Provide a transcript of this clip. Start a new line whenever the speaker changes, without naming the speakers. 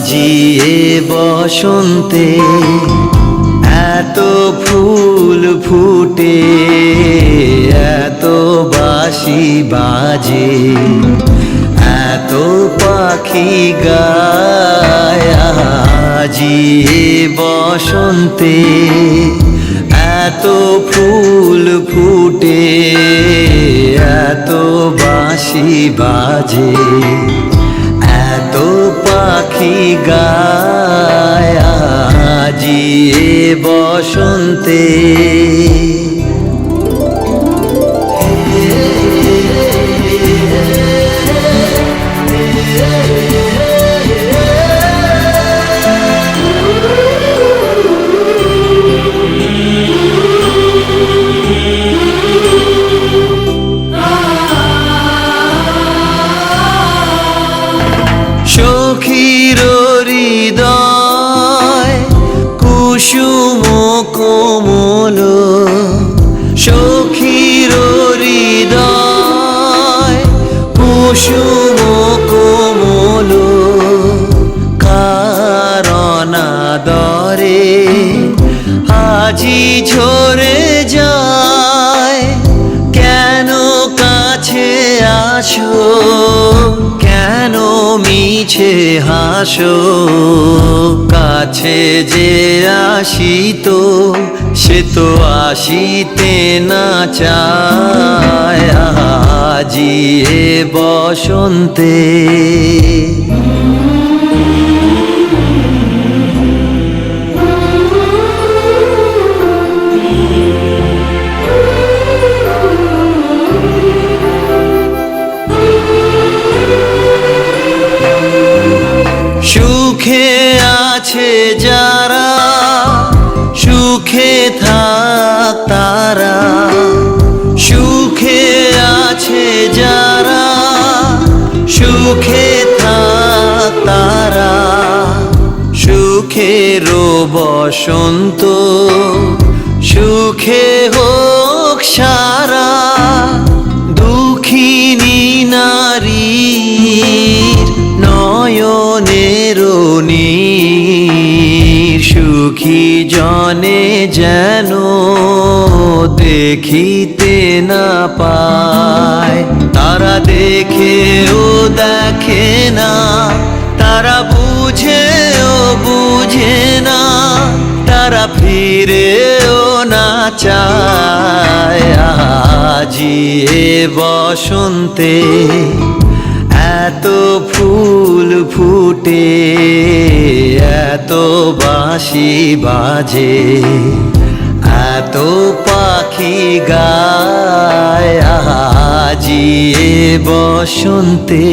আজিয়ে বসন্তে এত ফুল ফুটে, এত বাসি বাজে, এত পাখি গায় আজিয়ে বসন্তে এত ফুল ফুটে, এত বাসি বাজে। বসন্তে আজি ঝরে যায়। কেন কাছে আসো? কেন মিছে হাসো? কাছে যে আসিত সে তো আসিতে না চায়। আজি এ বসন্তে সুখে আছে যারা, সুখে থাক তারা। সুখে আছে যারা, সুখে থাক তারা। সুখের বসন্ত, সুখে হোক সারা। জনে যেন দেখিতে না পায়। তারা দেখেও দেখে না, তারা বুঝেও বুঝে না, তারা ফিরেও না চায়। আজি এ বসন্তে এত ফুল ফুটে, এত বাঁশি বাজে। এত পাখি গায় আজিয়ে বসন্তে।